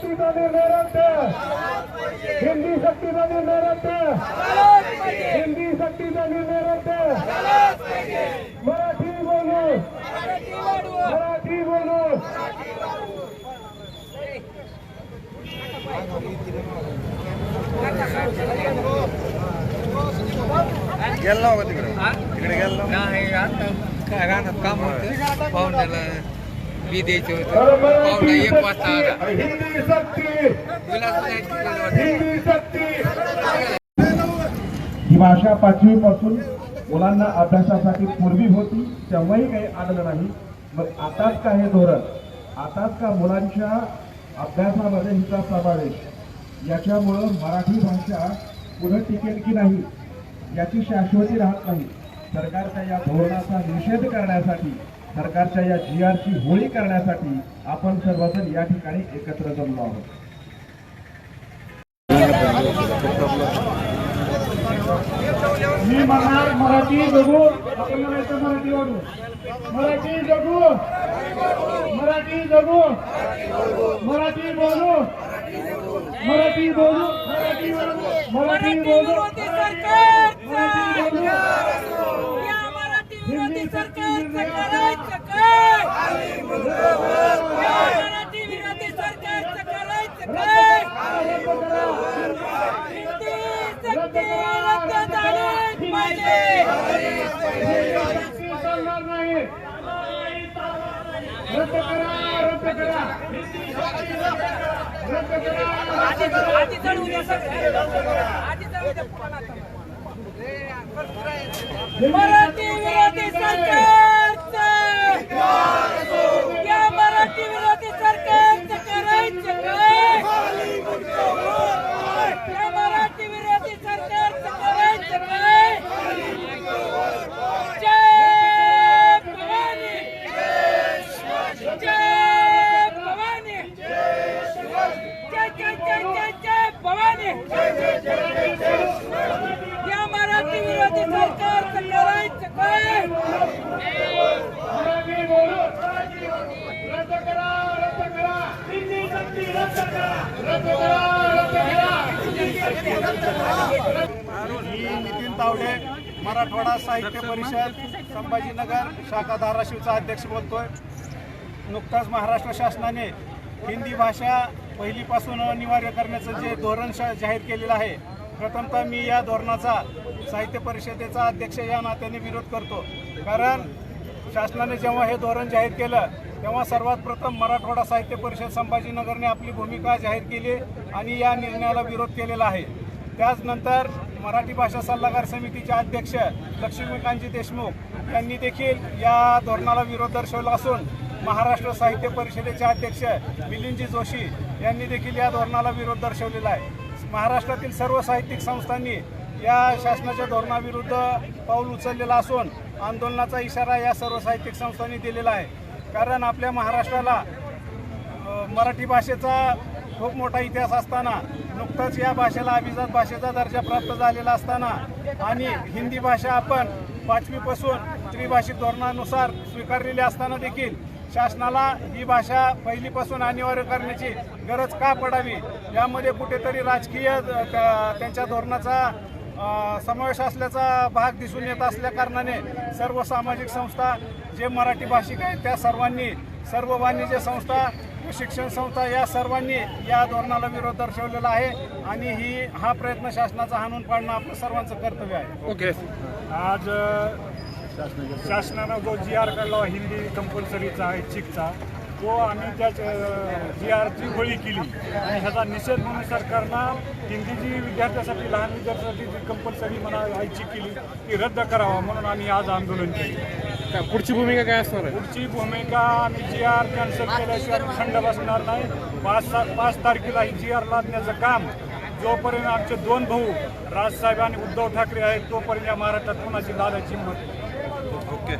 सक्तीचा निर्णय रद्द हिंदी सक्तीचा निर्णय रद्द हिंदी सक्तीचा निर्णय रद्द मराठी बोलू मराठी बोलू गेला का तिकडे तिकडे गेला नाही आता काय राहणार काम होतं पाहुण्याला बी द्यायचं होतं मराठी एक वाजता आला. ही भाषा पाचवी पासून मुलांना अभ्यासासाठी पूर्वी होती तेव्हाही काही आलेलं नाही. मग आताच का हे धोरण? आताच का मुलांच्या अभ्यासामध्ये हिचा समावेश? याच्यामुळं मराठी भाषा पुढे टिकेल की नाही याची शाश्वती राहत नाही. सरकारच्या या धोरणाचा निषेध करण्यासाठी सरकारच्या या जी आरची होळी करण्यासाठी आपण सर्वजण या ठिकाणी एकत्र जमलो आहोत. मी म्हणणार मराठी जगू आपण म्हणायचं मराठी वाढू मराठी जगू. मराठी जगू मराठी बोलू. मराठी बोलू. मराठी बोलू. मराठी बोलू विरोधी सरकारचा मराठी बोलू या मराठी विरोधी सरकारचं करायचं काय या मराठी विरोधी सरकारचं करायचं काय हिंदी सक्ती रद्द झालीच पाहिजे सक्ती चालणार नाही रद्द करा रद्द करा रद्द करा आधी आधी चढवू द्या सगळं. आधी चढवू द्या पुराणात. मराठी विरोधी सरकारचं या मराठी विरोधी सरकारचं करायचं काय या मराठी विरोधी सरकारचं करायचं काय जय भवानी जय भवानी जय जय जय जय जय भवानी या मराठी विरोधी सरकारचं करायचं काय मराठी बोलू रद्द करा रद्द करा. रद्द करा. रद्द करा रद्द करा. रद्द करा. मी नितीन तावडे मराठवाडा साहित्य परिषद संभाजीनगर शाखा धाराशिवचा अध्यक्ष बोलतोय. नुकताच महाराष्ट्र शासनाने हिंदी भाषा पहिलीपासून अनिवार्य करण्याचं जे धोरण जाहीर केलेलं आहे प्रथमतः मी या धोरणाचा साहित्य परिषदेचा अध्यक्ष या नात्याने विरोध करतो. कारण शासनाने जेव्हा हे धोरण जाहीर केलं तेव्हा सर्वात प्रथम मराठवाडा साहित्य परिषद संभाजीनगरने आपली भूमिका जाहीर केली आणि या निर्णयाला विरोध केलेला आहे. त्याचनंतर मराठी भाषा सल्लागार समितीचे अध्यक्ष लक्ष्मीकांतजी देशमुख यांनी देखील या धोरणाला विरोध दर्शवला असून महाराष्ट्र साहित्य परिषदेचे अध्यक्ष मिलिंदजी जोशी यांनी देखील या धोरणाला विरोध दर्शवलेला आहे. महाराष्ट्रातील सर्व साहित्यिक संस्थांनी या शासनाच्या धोरणाविरुद्ध पाऊल उचललेला असून आंदोलनाचा इशारा या सर्व साहित्यिक संस्थांनी दिलेला आहे. कारण आपल्या महाराष्ट्राला मराठी भाषेचा खूप मोठा इतिहास असताना नुकतंच या भाषेला अभिजात भाषेचा दर्जा प्राप्त झालेला असताना आणि हिंदी भाषा आपण पाचवीपासून त्रिभाषिक धोरणानुसार स्वीकारलेली असताना देखील शासनाला ही भाषा पहिलीपासून अनिवार्य करण्याची गरज का पडावी? यामध्ये कुठेतरी राजकीय त्या- त्यांच्या धोरणाचा समावेश असल्याचा भाग दिसून येत असल्या कारणाने सर्व सामाजिक संस्था जे मराठी भाषिक आहेत त्या सर्वांनी सर्व वाणिज्य संस्था शिक्षण संस्था या सर्वांनी या धोरणाला विरोध दर्शवलेला आहे आणि ही हा प्रयत्न शासनाचा हाणून पाडणं आपलं सर्वांचं कर्तव्य आहे. ओके. आज शासनानं जो जी आर काढला हिंदी कंपल्सरीचा ऐच्छिकचा तो आम्ही त्या जी आरची होळी केली आणि ह्याचा निषेध म्हणून सरकारनं हिंदी जी विद्यार्थ्यासाठी लहान विद्यार्थ्यासाठी जी कंपल्सरी म्हणा ऐच्छिक केली ती रद्द करावा म्हणून आम्ही आज आंदोलन केले. काय पुढची भूमिका काय असणार आहे? पुढची भूमिका आम्ही जी आर कॅन्सल केल्याशिवाय थंड बसणार नाही. पाच पाच तारखेला ही जी आर लादण्याचं काम जोपर्यंत आमचे दोन भाऊ राजसाहेब आणि उद्धव ठाकरे आहेत तोपर्यंत या महाराष्ट्रात कोणाची लादायची नाही. ओके.